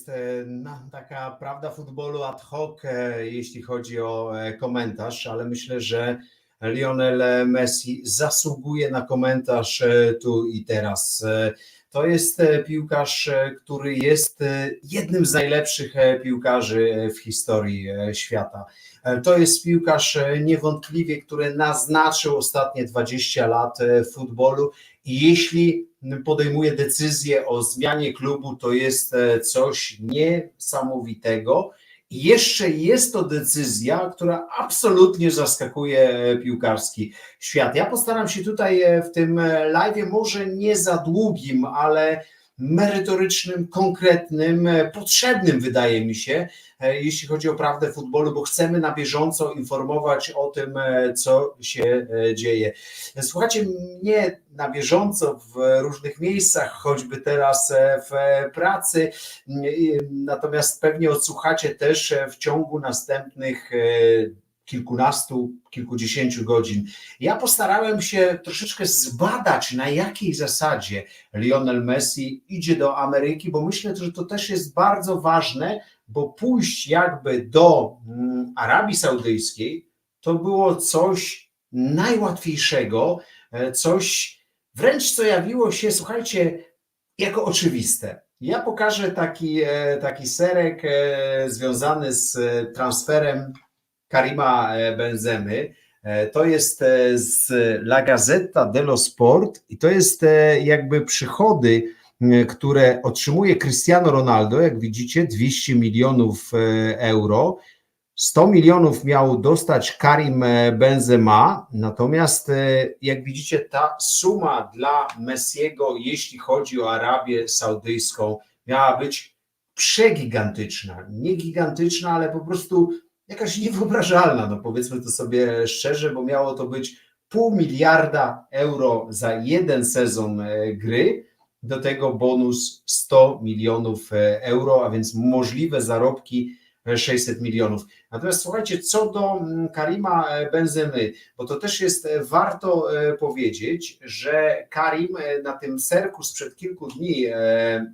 jest e, taka prawda futbolu ad hoc, e, jeśli chodzi o e, komentarz, ale myślę, że Lionel Messi zasługuje na komentarz tu i teraz. To jest piłkarz, który jest jednym z najlepszych piłkarzy w historii świata. To jest piłkarz niewątpliwie, który naznaczył ostatnie 20 lat futbolu i jeśli podejmuje decyzję o zmianie klubu, to jest e, coś niesamowitego. I jeszcze jest to decyzja, która absolutnie zaskakuje e, piłkarski świat. Ja postaram się tutaj e, w tym live, może nie za długim, ale merytorycznym, konkretnym, e, potrzebnym, wydaje mi się, e, jeśli chodzi o prawdę futbolu, bo chcemy na bieżąco informować o tym, e, co się dzieje. Słuchajcie mnie na bieżąco w różnych miejscach, choćby teraz w pracy, I- natomiast pewnie odsłuchacie też w ciągu następnych kilkunastu, kilkudziesięciu godzin. Ja postarałem się troszeczkę zbadać, na jakiej zasadzie Lionel Messi idzie do Ameryki, bo myślę, że to też jest bardzo ważne, bo pójść jakby do mm, Arabii Saudyjskiej to było coś najłatwiejszego, e, coś wręcz co jawiło się, słuchajcie, jako oczywiste. Ja pokażę taki, e, taki serek e, związany z transferem Karima e, Benzemy. E, To jest e, z La Gazzetta dello Sport i to jest jakby przychody, które otrzymuje Cristiano Ronaldo, jak widzicie, 200 milionów euro. 100 milionów miał dostać Karim Benzema, natomiast jak widzicie, ta suma dla Messiego, jeśli chodzi o Arabię Saudyjską, miała być przegigantyczna. Nie gigantyczna, ale po prostu jakaś niewyobrażalna, no powiedzmy to sobie szczerze, bo miało to być pół miliarda euro za jeden sezon e, gry, do tego bonus 100 milionów e, euro, a więc możliwe zarobki e, 600 milionów. Natomiast słuchajcie, co do mm, Karima e, Benzemy, bo to też jest e, warto e, powiedzieć, że Karim e, na tym serku sprzed kilku dni e,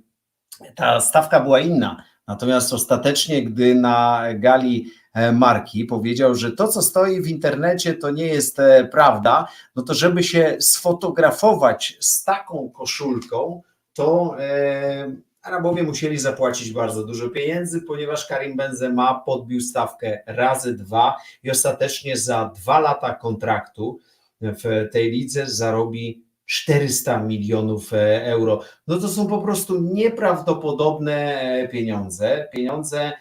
ta stawka była inna. Natomiast ostatecznie, gdy na gali e, marki powiedział, że to, co stoi w internecie, to nie jest e, prawda, no to żeby się sfotografować z taką koszulką, to e, Arabowie musieli zapłacić bardzo dużo pieniędzy, ponieważ Karim Benzema podbił stawkę razy dwa i ostatecznie za dwa lata kontraktu w tej lidze zarobi 400 milionów e, euro. No to są po prostu nieprawdopodobne e, pieniądze. Pieniądze,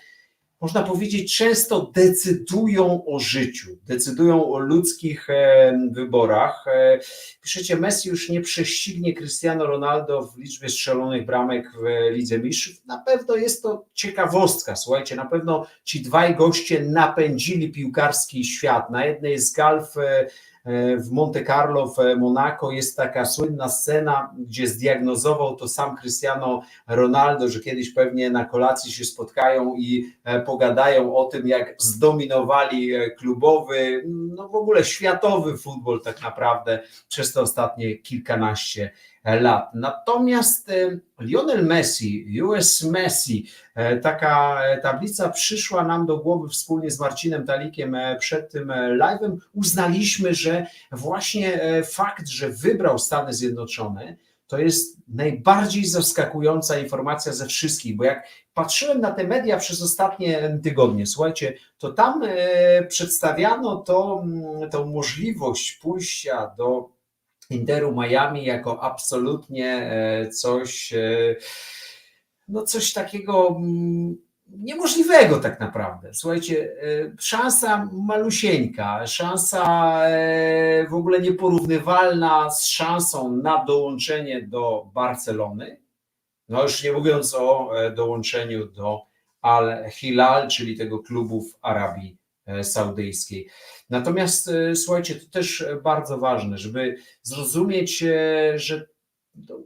można powiedzieć, często decydują o życiu, decydują o ludzkich e, wyborach. E, Piszecie, Messi już nie prześcignie Cristiano Ronaldo w liczbie strzelonych bramek w Lidze Mistrzów. Na pewno jest to ciekawostka. Słuchajcie, na pewno ci dwaj goście napędzili piłkarski świat. Na jednej z gal w, e, w Monte Carlo w Monaco jest taka słynna scena, gdzie zdiagnozował to sam Cristiano Ronaldo, że kiedyś pewnie na kolacji się spotkają i e, pogadają o tym, jak zdominowali e, klubowy, no w ogóle światowy futbol tak naprawdę przez te ostatnie kilkanaście lat. Natomiast e, Lionel Messi, US Messi, e, taka e, tablica przyszła nam do głowy wspólnie z Marcinem Talikiem e, przed tym live'em. Uznaliśmy, że właśnie fakt, że wybrał Stany Zjednoczone, to jest najbardziej zaskakująca informacja ze wszystkich, bo jak patrzyłem na te media przez ostatnie tygodnie, słuchajcie, to tam przedstawiano to, mm, tą możliwość pójścia do Interu Miami jako absolutnie e, coś, e, no coś takiego mm, niemożliwego tak naprawdę. Słuchajcie, e, szansa malusieńka, szansa w ogóle nieporównywalna z szansą na dołączenie do Barcelony, no już nie mówiąc o dołączeniu do Al-Hilal, czyli tego klubu w Arabii Saudyjskiej. Natomiast e, słuchajcie, to też bardzo ważne, żeby zrozumieć, e, że to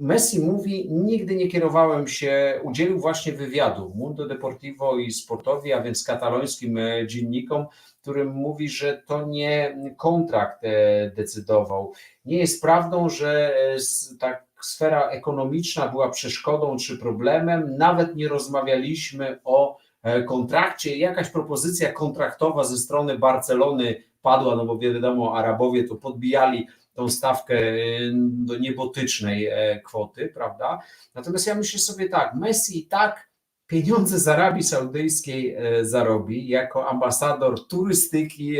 Messi mówi, nigdy nie kierowałem się, udzielił właśnie wywiadu Mundo Deportivo i Sportowi, a więc katalońskim e, dziennikom, którym mówi, że to nie kontrakt e, decydował. Nie jest prawdą, że e, tak sfera ekonomiczna była przeszkodą czy problemem. Nawet nie rozmawialiśmy o e, kontrakcie. Jakaś propozycja kontraktowa ze strony Barcelony padła, no bo wiadomo, Arabowie to podbijali tą stawkę e, do niebotycznej e, kwoty, prawda? Natomiast ja myślę sobie tak, Messi i tak pieniądze z Arabii Saudyjskiej zarobi jako ambasador turystyki,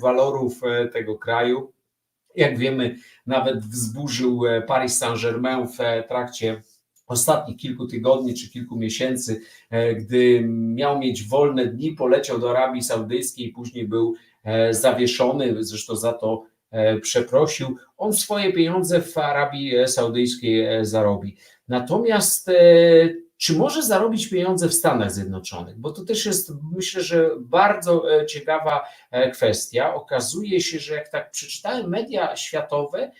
walorów tego kraju jak wiemy, nawet wzburzył e, Paris Saint-Germain w e, trakcie ostatnich kilku tygodni czy kilku miesięcy, e, gdy miał mieć wolne dni, poleciał do Arabii Saudyjskiej i później był zawieszony, zresztą za to przeprosił. On swoje pieniądze w Arabii Saudyjskiej zarobi. Natomiast czy może zarobić pieniądze w Stanach Zjednoczonych? Bo to też jest, myślę, że bardzo e, ciekawa e, kwestia. Okazuje się, że jak tak przeczytałem media światowe,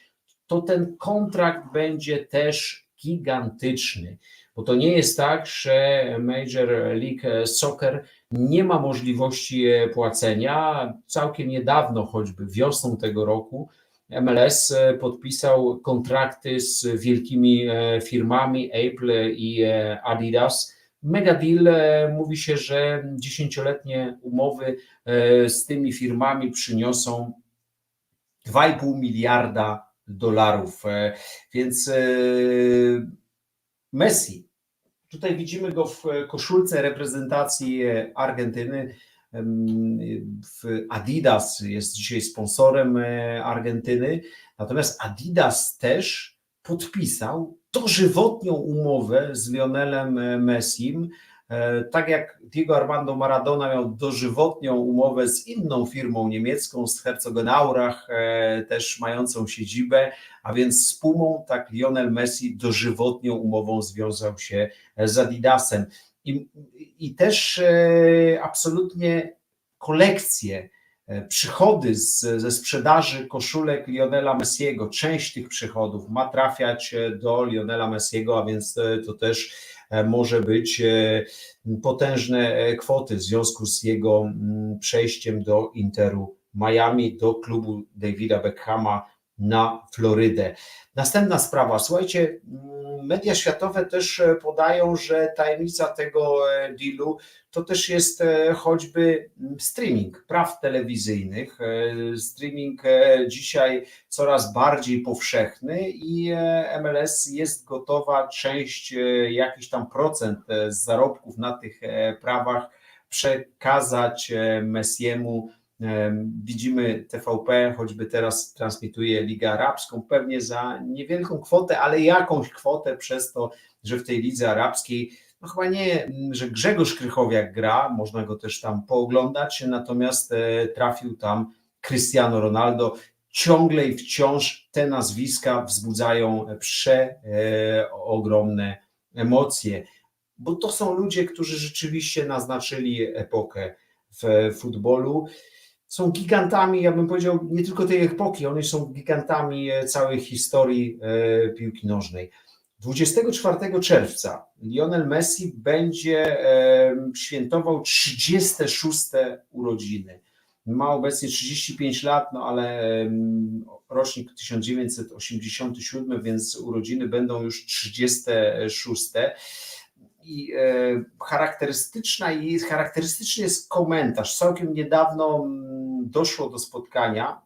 to ten kontrakt będzie też gigantyczny. Bo to nie jest tak, że Major League Soccer nie ma możliwości e, płacenia. Całkiem niedawno, choćby wiosną tego roku, MLS e, podpisał kontrakty z wielkimi e, firmami Apple i Adidas. Mega deal, mówi się, że dziesięcioletnie umowy z tymi firmami przyniosą 2,5 miliarda dolarów. Więc Messi, tutaj widzimy go w koszulce reprezentacji Argentyny. Adidas jest dzisiaj sponsorem e, Argentyny, natomiast Adidas też podpisał dożywotnią umowę z Lionelem e, Messim, e, tak jak Diego Armando Maradona miał dożywotnią umowę z inną firmą niemiecką, z Herzogenaurach, też mającą siedzibę, a więc z Pumą, tak Lionel Messi dożywotnią umową związał się z Adidasem. I, i też e, absolutnie kolekcje, e, przychody z, ze sprzedaży koszulek Lionela Messiego, część tych przychodów ma trafiać e, do Lionela Messiego, a więc to też może być potężne kwoty w związku z jego mm, przejściem do Interu Miami, do klubu Davida Beckhama na Florydę. Następna sprawa, słuchajcie, mm, media światowe też e, podają, że tajemnica tego e, dealu to też jest e, choćby mm, streaming praw telewizyjnych. Streaming dzisiaj coraz bardziej powszechny i MLS jest gotowa część, jakiś tam procent z zarobków na tych prawach przekazać Messiemu Widzimy TVP, choćby teraz transmituje Ligę Arabską, pewnie za niewielką kwotę, ale jakąś kwotę przez to, że w tej lidze arabskiej, no chyba nie, że Grzegorz Krychowiak gra, można go też tam pooglądać, natomiast e, trafił tam Cristiano Ronaldo. Ciągle i wciąż te nazwiska wzbudzają przeogromne emocje, bo to są ludzie, którzy rzeczywiście naznaczyli epokę w futbolu są gigantami, ja bym powiedział, nie tylko tej epoki, one są gigantami e, całej historii e, piłki nożnej. 24 czerwca Lionel Messi będzie świętował 36 urodziny. Ma obecnie 35 lat, no ale rocznik 1987, więc urodziny będą już 36 i charakterystyczna i charakterystyczny jest komentarz. Całkiem niedawno doszło do spotkania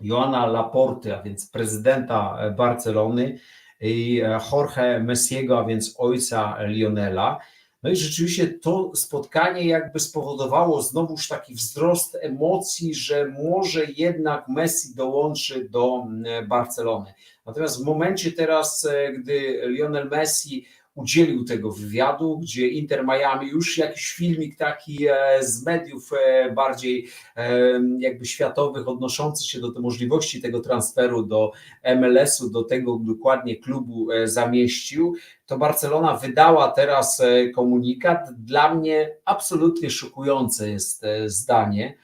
Joana Laporty, a więc prezydenta Barcelony i Jorge Messiego, a więc ojca Lionela. No i rzeczywiście to spotkanie jakby spowodowało znowuż taki wzrost emocji, że może jednak Messi dołączy do Barcelony. Natomiast w momencie teraz, gdy Lionel Messi udzielił tego wywiadu, gdzie Inter Miami już jakiś filmik taki e, z mediów e, bardziej e, jakby światowych odnoszący się do możliwości tego transferu do MLS-u, do tego dokładnie klubu zamieścił, to Barcelona wydała teraz komunikat. Dla mnie absolutnie szokujące jest zdanie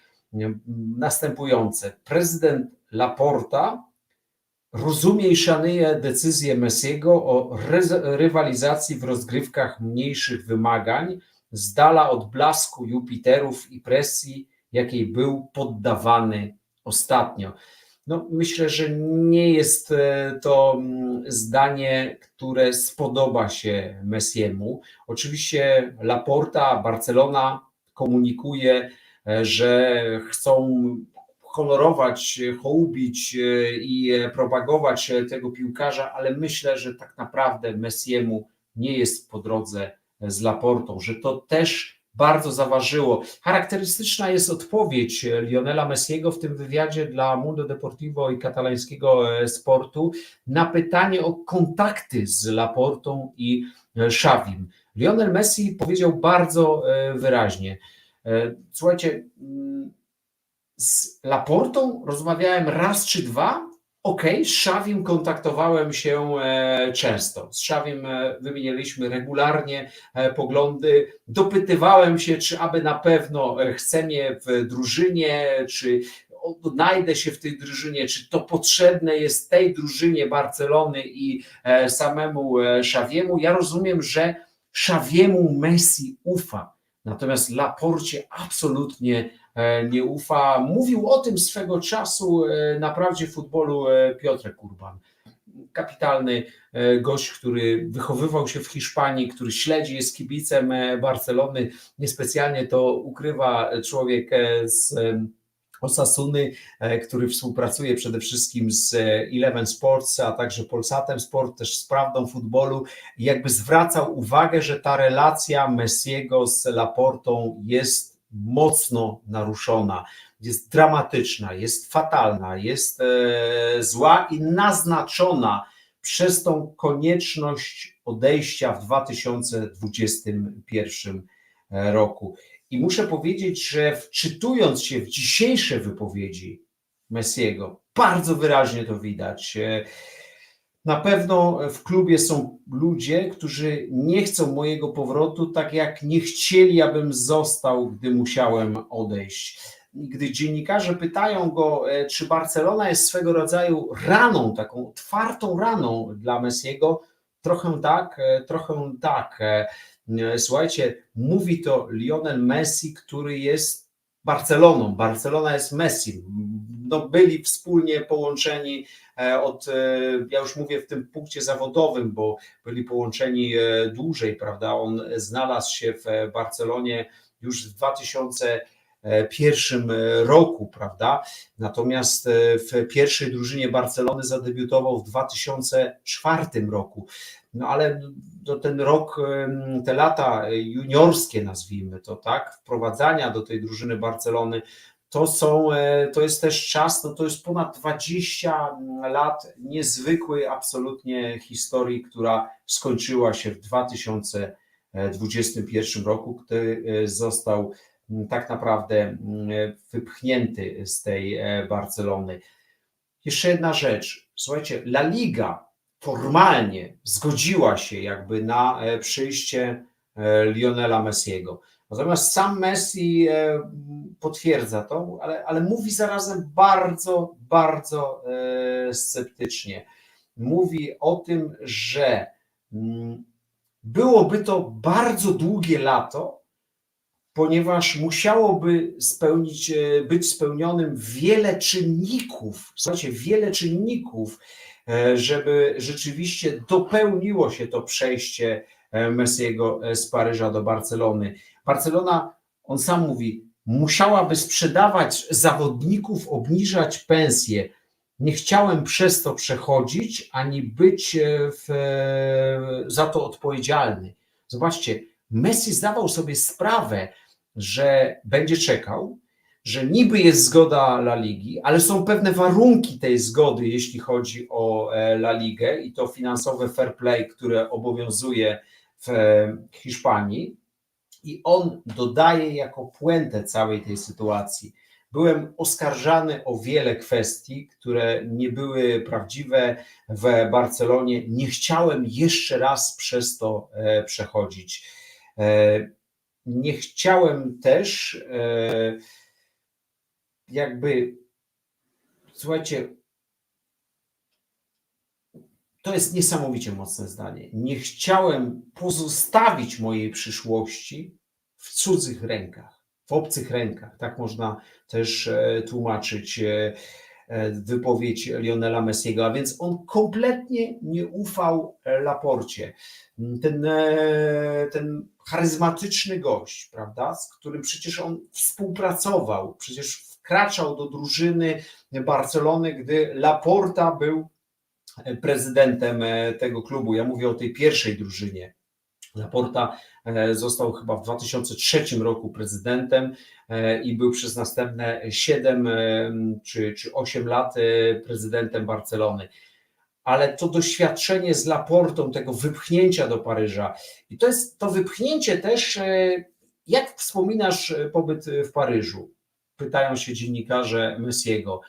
następujące. Prezydent Laporta rozumie i szanuje decyzję Messiego o rywalizacji w rozgrywkach mniejszych wymagań, z dala od blasku Jupiterów i presji, jakiej był poddawany ostatnio. No, myślę, że nie jest e, to mm, zdanie, które spodoba się Messiemu. Oczywiście Laporta, Barcelona komunikuje, e, że chcą honorować, hołubić e, i propagować tego piłkarza, ale myślę, że tak naprawdę Messiemu nie jest po drodze z Laportą, że to też bardzo zaważyło. Charakterystyczna jest odpowiedź Lionela Messiego w tym wywiadzie dla Mundo Deportivo i katalańskiego e, sportu na pytanie o kontakty z Laportą i Szawim. Lionel Messi powiedział bardzo e, wyraźnie: e, Słuchajcie, mm, z Laportą rozmawiałem raz czy dwa, okay, z Szawim kontaktowałem się e, często. Z Szawim e, wymienialiśmy regularnie e, poglądy. Dopytywałem się, czy aby na pewno chce mnie w drużynie, czy odnajdę się w tej drużynie, czy to potrzebne jest tej drużynie Barcelony i samemu Szawiemu. Ja rozumiem, że Szawiemu Messi ufa, natomiast Laporcie absolutnie nie ufa. Mówił o tym swego czasu e, na prawdzie futbolu e, Piotrek Kurban. Kapitalny gość, który wychowywał się w Hiszpanii, który śledzi, jest kibicem Barcelony. Niespecjalnie to ukrywa człowiek z Osasuny, który współpracuje przede wszystkim z Eleven Sports, a także Polsatem Sport, też z Prawdą Futbolu. Jakby zwracał uwagę, że ta relacja Messiego z Laportą jest mocno naruszona, jest dramatyczna, jest fatalna, jest e, zła i naznaczona przez tą konieczność odejścia w 2021 roku. I muszę powiedzieć, że wczytując się w dzisiejsze wypowiedzi Messiego, bardzo wyraźnie to widać. E, na pewno w klubie są ludzie, którzy nie chcą mojego powrotu, tak jak nie chcieli, abym został, gdy musiałem odejść. Gdy dziennikarze pytają go, e, czy Barcelona jest swego rodzaju raną, taką otwartą raną dla Messiego, trochę tak, e, trochę tak. E, słuchajcie, mówi to Lionel Messi, który jest Barceloną. Barcelona jest Messi. No, byli wspólnie połączeni E, od, e, ja już mówię w tym punkcie zawodowym, bo byli połączeni e, dłużej, prawda? On znalazł się w Barcelonie już w 2001 roku, prawda? Natomiast w pierwszej drużynie Barcelony zadebiutował w 2004 roku. No ale to ten rok, te lata juniorskie, nazwijmy to tak, wprowadzania do tej drużyny Barcelony, to, są, e, to jest też czas, no to jest ponad 20 lat niezwykłej absolutnie historii, która skończyła się w 2021 roku, e, został tak naprawdę wypchnięty z tej e, Barcelony. Jeszcze jedna rzecz. Słuchajcie, La Liga formalnie zgodziła się jakby na przyjście Lionela Messiego. Natomiast sam Messi e, potwierdza to, ale, ale mówi zarazem bardzo, bardzo e, sceptycznie. Mówi o tym, że mm, byłoby to bardzo długie lato, ponieważ musiałoby spełnić, e, być spełnionym wiele czynników, słuchajcie, wiele czynników, żeby rzeczywiście dopełniło się to przejście Messiego z Paryża do Barcelony. Barcelona, on sam mówi, musiałaby sprzedawać zawodników, obniżać pensje. Nie chciałem przez to przechodzić, ani być e, w, e, za to odpowiedzialny. Zobaczcie, Messi zdawał sobie sprawę, że będzie czekał, że niby jest zgoda La Ligi, ale są pewne warunki tej zgody, jeśli chodzi o e, La Ligę i to finansowe fair play, które obowiązuje w Hiszpanii i on dodaje jako puentę całej tej sytuacji. Byłem oskarżany o wiele kwestii, które nie były prawdziwe w Barcelonie. Nie chciałem jeszcze raz przez to e, przechodzić. E, nie chciałem też e, jakby, słuchajcie, to jest niesamowicie mocne zdanie. Nie chciałem pozostawić mojej przyszłości w cudzych rękach, w obcych rękach. Tak można też e, tłumaczyć. E, wypowiedź Lionela Messiego, a więc on kompletnie nie ufał Laporcie. Ten, e, ten charyzmatyczny gość, prawda, z którym przecież on współpracował, przecież wkraczał do drużyny Barcelony, gdy Laporta był prezydentem e, tego klubu. Ja mówię o tej pierwszej drużynie. Laporta e, został chyba w 2003 roku prezydentem e, i był przez następne 7 czy, czy 8 lat prezydentem Barcelony. Ale to doświadczenie z Laportą, tego wypchnięcia do Paryża, i to jest to wypchnięcie też, jak wspominasz pobyt w Paryżu? Pytają się dziennikarze Messiego.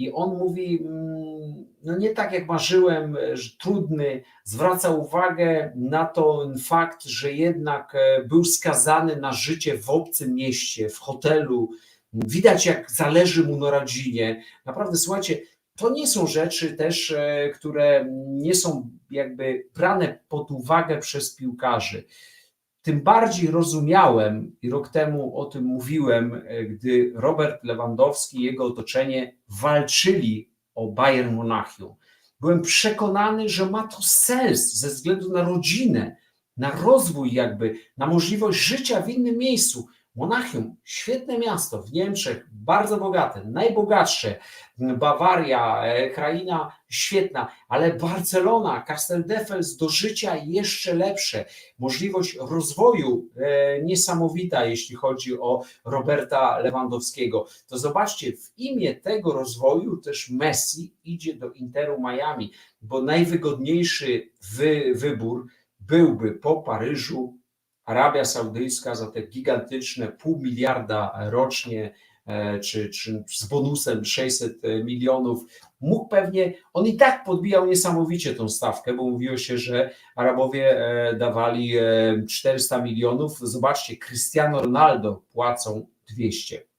I on mówi, mm, no nie tak jak marzyłem, że trudny, zwraca uwagę na ten fakt, że jednak e, był skazany na życie w obcym mieście, w hotelu. Widać, jak zależy mu na rodzinie. Naprawdę, słuchajcie, to nie są rzeczy też, e, które nie są jakby brane pod uwagę przez piłkarzy. Tym bardziej rozumiałem, i rok temu o tym mówiłem, e, gdy Robert Lewandowski i jego otoczenie walczyli o Bayern Monachium. Byłem przekonany, że ma to sens ze względu na rodzinę, na rozwój, jakby, na możliwość życia w innym miejscu. Monachium, świetne miasto w Niemczech, bardzo bogate, najbogatsze. Bawaria, e, kraina świetna, ale Barcelona, Casteldefels do życia jeszcze lepsze. Możliwość rozwoju e, niesamowita, jeśli chodzi o Roberta Lewandowskiego. To zobaczcie, w imię tego rozwoju też Messi idzie do Interu Miami, bo najwygodniejszy wy, wybór byłby po Paryżu Arabia Saudyjska za te gigantyczne pół miliarda rocznie, e, czy, czy z bonusem 600 milionów, mógł pewnie, on i tak podbijał niesamowicie tą stawkę, bo mówiło się, że Arabowie e, dawali 400 e, milionów. Zobaczcie, Cristiano Ronaldo płacą 200.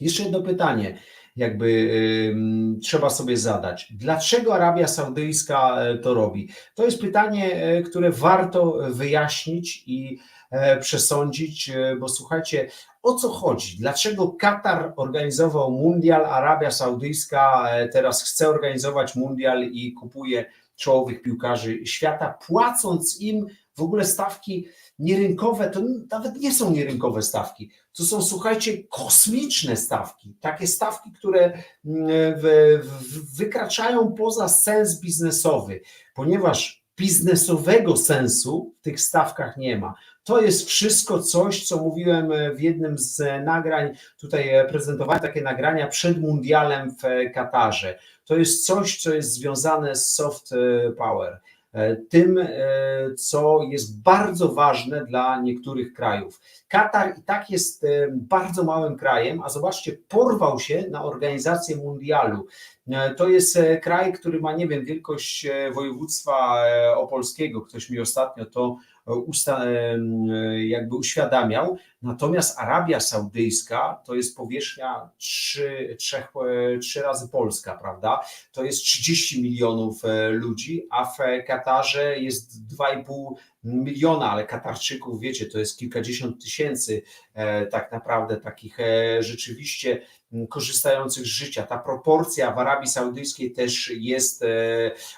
Jeszcze jedno pytanie, jakby y, trzeba sobie zadać. Dlaczego Arabia Saudyjska to robi? To jest pytanie, które warto wyjaśnić i E, przesądzić, e, bo słuchajcie, o co chodzi? Dlaczego Katar organizował mundial, Arabia Saudyjska e, teraz chce organizować mundial i kupuje czołowych piłkarzy świata, płacąc im w ogóle stawki nierynkowe, to nawet nie są nierynkowe stawki, to są, słuchajcie, kosmiczne stawki, takie stawki, które wykraczają poza sens biznesowy, ponieważ biznesowego sensu w tych stawkach nie ma. To jest wszystko coś, co mówiłem w jednym z nagrań. Tutaj prezentowałem takie nagrania przed mundialem w Katarze. To jest coś, co jest związane z soft power. Tym, co jest bardzo ważne dla niektórych krajów. Katar i tak jest bardzo małym krajem, a zobaczcie, porwał się na organizację mundialu. To jest kraj, który ma, nie wiem, wielkość województwa opolskiego. Ktoś mi ostatnio to usta, jakby uświadamiał. Natomiast Arabia Saudyjska to jest powierzchnia trzy, trzech, trzy razy Polska, prawda? To jest 30 milionów e, ludzi, a w Katarze jest 2,5 miliona, ale Katarczyków, wiecie, to jest kilkadziesiąt tysięcy e, tak naprawdę takich e, rzeczywiście korzystających z życia. Ta proporcja w Arabii Saudyjskiej też jest e,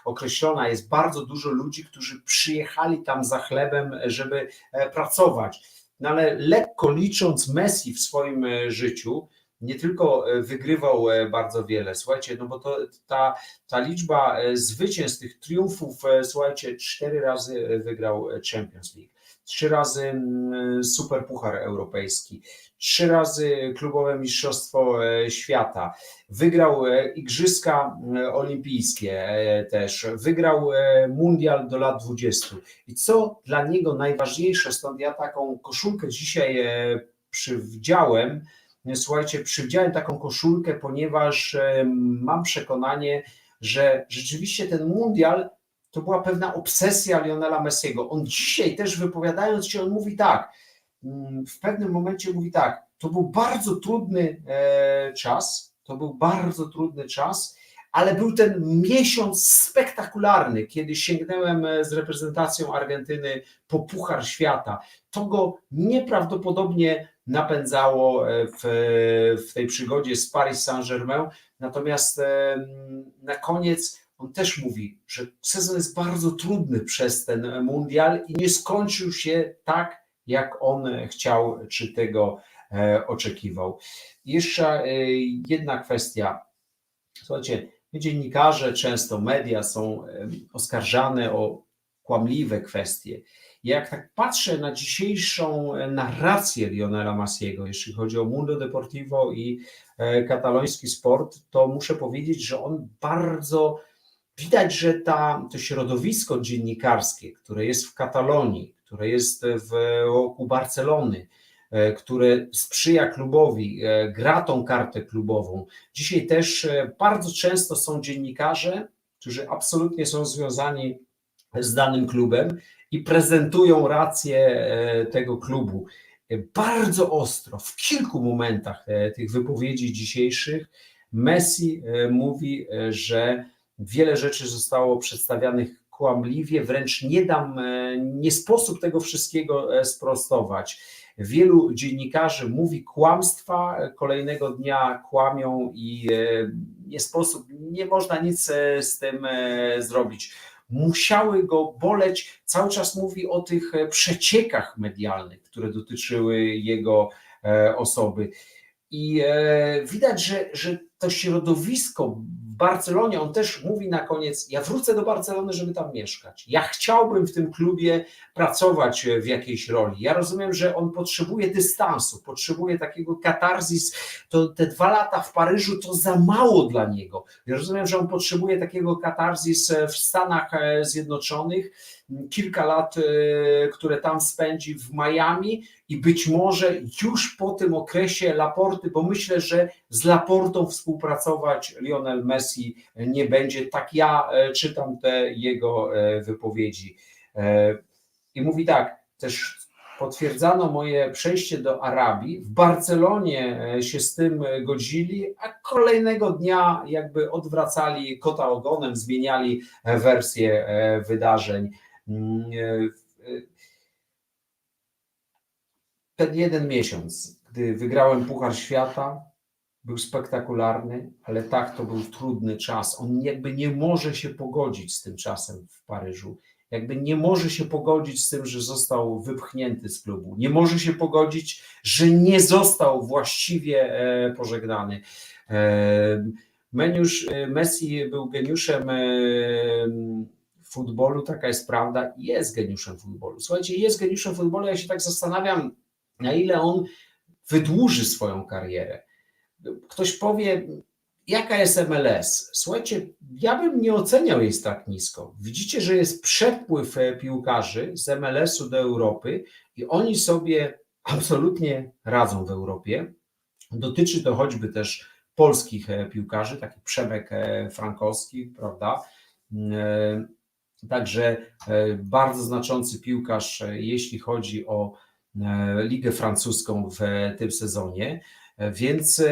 określona. Jest bardzo dużo ludzi, którzy przyjechali tam za chlebem, żeby pracować. No ale lekko licząc Messi w swoim życiu, nie tylko wygrywał bardzo wiele, słuchajcie, no bo to, ta, ta liczba zwycięstw, tych triumfów, słuchajcie, cztery razy wygrał Champions League, trzy razy mm, Super Puchar Europejski, trzy razy klubowe Mistrzostwo Świata, wygrał Igrzyska Olimpijskie też, wygrał Mundial do lat 20. I co dla niego najważniejsze, stąd ja taką koszulkę dzisiaj przywdziałem, słuchajcie, przywdziałem taką koszulkę, ponieważ mam przekonanie, że rzeczywiście ten mundial to była pewna obsesja Lionela Messiego. On dzisiaj też wypowiadając się, on mówi tak, mm, w pewnym momencie mówi tak, to był bardzo trudny e, czas, to był bardzo trudny czas, ale był ten miesiąc spektakularny, kiedy sięgnąłem e, z reprezentacją Argentyny po Puchar Świata. To go nieprawdopodobnie napędzało e, w, w tej przygodzie z Paris Saint-Germain. Natomiast e, na koniec on też mówi, że sezon jest bardzo trudny przez ten mundial i nie skończył się tak, jak on chciał, czy tego oczekiwał. Jeszcze jedna kwestia. Słuchajcie, dziennikarze, często media są oskarżane o kłamliwe kwestie. Jak tak patrzę na dzisiejszą narrację Lionela Masiego, jeśli chodzi o Mundo Deportivo i e, kataloński sport, to muszę powiedzieć, że on bardzo widać, że ta, to środowisko dziennikarskie, które jest w Katalonii, które jest wokół Barcelony, E, które sprzyja klubowi, e, gra tą kartę klubową. Dzisiaj też e, bardzo często są dziennikarze, którzy absolutnie są związani z danym klubem i prezentują rację tego klubu. Bardzo ostro, w kilku momentach tych wypowiedzi dzisiejszych, Messi mówi, że wiele rzeczy zostało przedstawianych kłamliwie, wręcz nie dam, nie sposób tego wszystkiego sprostować. Wielu dziennikarzy mówi kłamstwa, kolejnego dnia kłamią i e, nie sposób, nie można nic e, z tym e, zrobić. Musiały go boleć, cały czas mówi o tych przeciekach medialnych, które dotyczyły jego osoby. I widać, że, że to środowisko Barcelonie, on też mówi na koniec, ja wrócę do Barcelony, żeby tam mieszkać. Ja chciałbym w tym klubie pracować w jakiejś roli. Ja rozumiem, że on potrzebuje dystansu, potrzebuje takiego katarzis. To te dwa lata w Paryżu to za mało dla niego. Ja rozumiem, że on potrzebuje takiego katarzis w Stanach Zjednoczonych kilka lat, e, które tam spędzi w Miami i być może już po tym okresie Laporty, bo myślę, że z Laportą współpracować Lionel Messi nie będzie. Tak ja e, czytam te jego e, wypowiedzi. I mówi tak, też potwierdzano moje przejście do Arabii. W Barcelonie się z tym godzili, a kolejnego dnia jakby odwracali kota ogonem, zmieniali wersję wydarzeń. Mm, e, ten jeden miesiąc, gdy wygrałem Puchar Świata, był spektakularny, ale tak to był trudny czas. On jakby nie może się pogodzić z tym czasem w Paryżu. Jakby nie może się pogodzić z tym, że został wypchnięty z klubu. Nie może się pogodzić, że nie został właściwie e, pożegnany. E, Meniusz, Messi był geniuszem futbolu, taka jest prawda, jest geniuszem futbolu. Słuchajcie, jest geniuszem futbolu, ja się tak zastanawiam, na ile on wydłuży swoją karierę. Ktoś powie, jaka jest MLS? Słuchajcie, ja bym nie oceniał jej tak nisko. Widzicie, że jest przepływ e, piłkarzy z MLS-u do Europy i oni sobie absolutnie radzą w Europie. Dotyczy to choćby też polskich e, piłkarzy, taki Przemek e, Frankowski, prawda? Także e, bardzo znaczący piłkarz, jeśli chodzi o Ligę Francuską w tym sezonie. Więc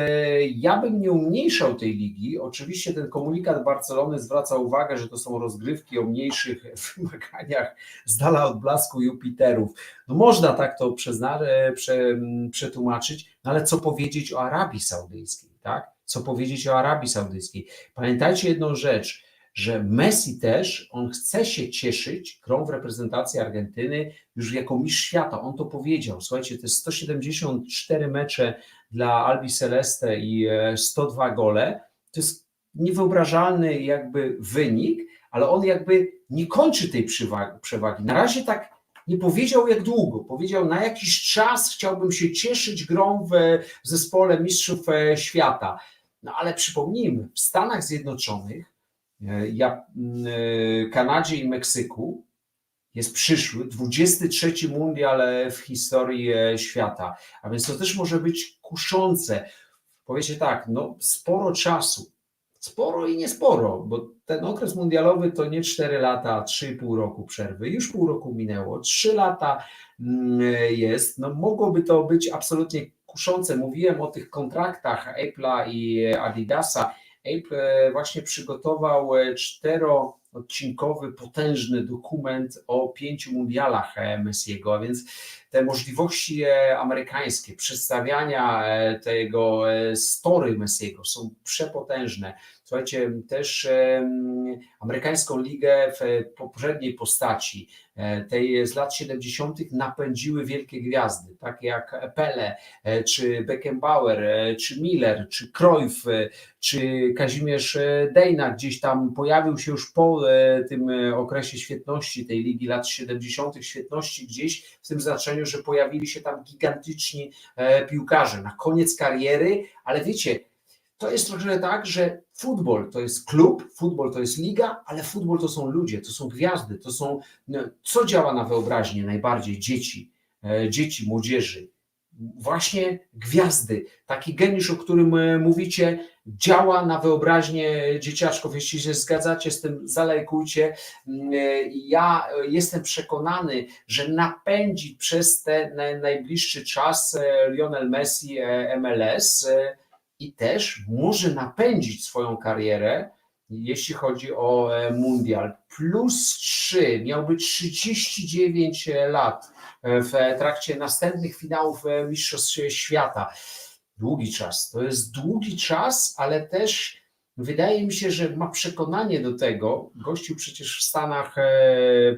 ja bym nie umniejszał tej ligi. Oczywiście ten komunikat Barcelony zwraca uwagę, że to są rozgrywki o mniejszych wymaganiach z dala od blasku Jupiterów. No można tak to przezna, prze, przetłumaczyć, no ale co powiedzieć o Arabii Saudyjskiej, tak? Co powiedzieć o Arabii Saudyjskiej? Pamiętajcie jedną rzecz że Messi też, on chce się cieszyć grą w reprezentacji Argentyny już jako mistrz świata. On to powiedział. Słuchajcie, to jest 174 mecze dla Albi Celeste i 102 e, gole. To jest niewyobrażalny jakby wynik, ale on jakby nie kończy tej przewagi. Na razie tak nie powiedział jak długo. Powiedział, na jakiś czas chciałbym się cieszyć grą w zespole mistrzów e, świata. No ale przypomnijmy, w Stanach Zjednoczonych Kanadzie i Meksyku jest przyszły 23 mundial w historii e, świata, a więc to też może być kuszące. Powiecie tak, no sporo czasu, sporo i niesporo, bo ten okres mundialowy to nie 4 lata, 3,5 roku przerwy, już pół roku minęło, 3 lata jest, no mogłoby to być absolutnie kuszące. Mówiłem o tych kontraktach Apple'a i Adidasa, Ape e, właśnie przygotował e, czteroodcinkowy, potężny dokument o pięciu mundialach e, Messiego, a więc te możliwości amerykańskie przedstawiania tego story Messiego są przepotężne. Słuchajcie, też amerykańską ligę w poprzedniej postaci, tej z lat 70. napędziły wielkie gwiazdy, takie jak Pele, czy Beckenbauer, czy Miller, czy Cruyff, czy Kazimierz Dejna gdzieś tam pojawił się już po e, tym e, okresie świetności tej ligi lat 70., świetności gdzieś w tym znaczeniu, że pojawili się tam gigantyczni e, piłkarze na koniec kariery, ale wiecie, to jest trochę tak, że futbol to jest klub, futbol to jest liga, ale futbol to są ludzie, to są gwiazdy, to są, no, co działa na wyobraźnię najbardziej? Dzieci, dzieci, młodzieży, właśnie gwiazdy. Taki geniusz, o którym mówicie, działa na wyobraźnię dzieciaczków. Jeśli się zgadzacie z tym, zalajkujcie. Mm, ja jestem przekonany, że napędzi przez ten najbliższy czas e, Lionel Messi e, MLS e, i też może napędzić swoją karierę, jeśli chodzi o Mundial. Plus 3, miałby 39 lat w trakcie następnych finałów Mistrzostw Świata długi czas. To jest długi czas, ale też wydaje mi się, że ma przekonanie do tego, gościł przecież w Stanach e, e,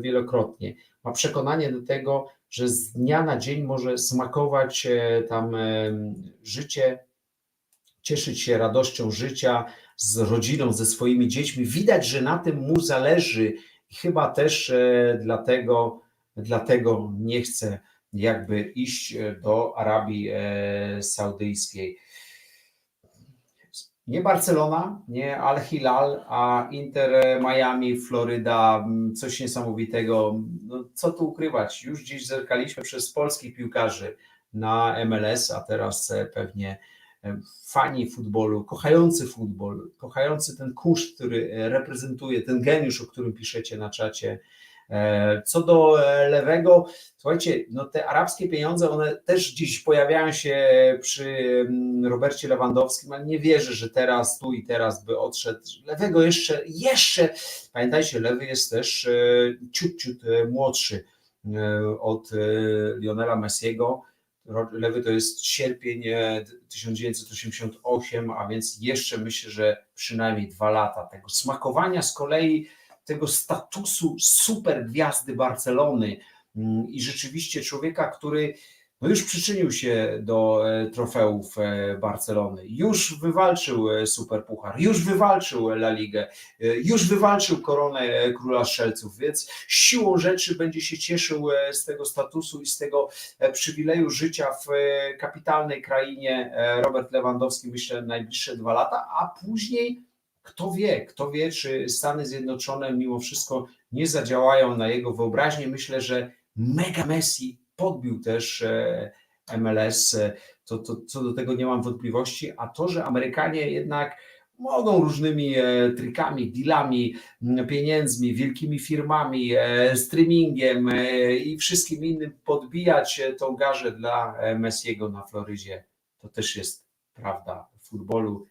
wielokrotnie, ma przekonanie do tego, że z dnia na dzień może smakować e, tam życie, cieszyć się radością życia z rodziną, ze swoimi dziećmi. Widać, że na tym mu zależy i chyba też dlatego, dlatego nie chce jakby iść e, do Arabii e, Saudyjskiej. Nie Barcelona, nie Al Hilal, a Inter Miami, Floryda, coś niesamowitego. No, co tu ukrywać? Już dziś zerkaliśmy przez polskich piłkarzy na MLS, a teraz e, pewnie fani futbolu, kochający futbol, kochający ten kurz, który reprezentuje, ten geniusz, o którym piszecie na czacie, E, co do e, lewego, słuchajcie, no te arabskie pieniądze, one też gdzieś pojawiają się przy Robercie Lewandowskim, ale nie wierzę, że teraz, tu i teraz by odszedł. Lewego jeszcze, jeszcze, pamiętajcie, lewy jest też e, ciut, ciut młodszy od Lionela Messiego. Lewy to jest sierpień 1988, a więc jeszcze myślę, że przynajmniej dwa lata tego smakowania z kolei tego statusu super gwiazdy Barcelony mm, i rzeczywiście człowieka, który no już przyczynił się do e, trofeów e, Barcelony, już wywalczył e, Superpuchar, już wywalczył La Ligę, już wywalczył koronę Króla Strzelców, więc siłą rzeczy będzie się cieszył z tego statusu i z tego przywileju życia w kapitalnej krainie Robert Lewandowski, myślę, najbliższe dwa lata, a później kto wie, kto wie, czy Stany Zjednoczone mimo wszystko nie zadziałają na jego wyobraźnię. Myślę, że mega Messi podbił też e, MLS, to, to, co do tego nie mam wątpliwości, a to, że Amerykanie jednak mogą różnymi e, trikami, dealami, pieniędzmi, wielkimi firmami, e, streamingiem i wszystkim innym podbijać tą garzę dla Messiego na Florydzie. To też jest prawda futbolu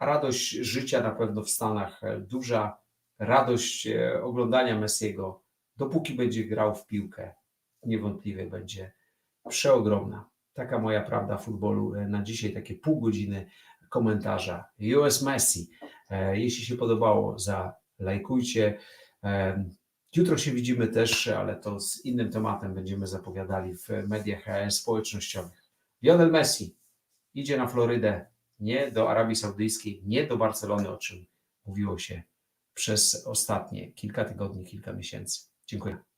radość życia na pewno w Stanach e, duża, radość e, oglądania Messiego, dopóki będzie grał w piłkę, niewątpliwie będzie przeogromna. Taka moja prawda futbolu e, na dzisiaj, takie pół godziny komentarza. US Messi. Jeśli się podobało, zalajkujcie. Jutro się widzimy też, ale to z innym tematem będziemy zapowiadali w mediach społecznościowych. Lionel Messi idzie na Florydę nie do Arabii Saudyjskiej, nie do Barcelony, o czym mówiło się przez ostatnie kilka tygodni, kilka miesięcy. Dziękuję.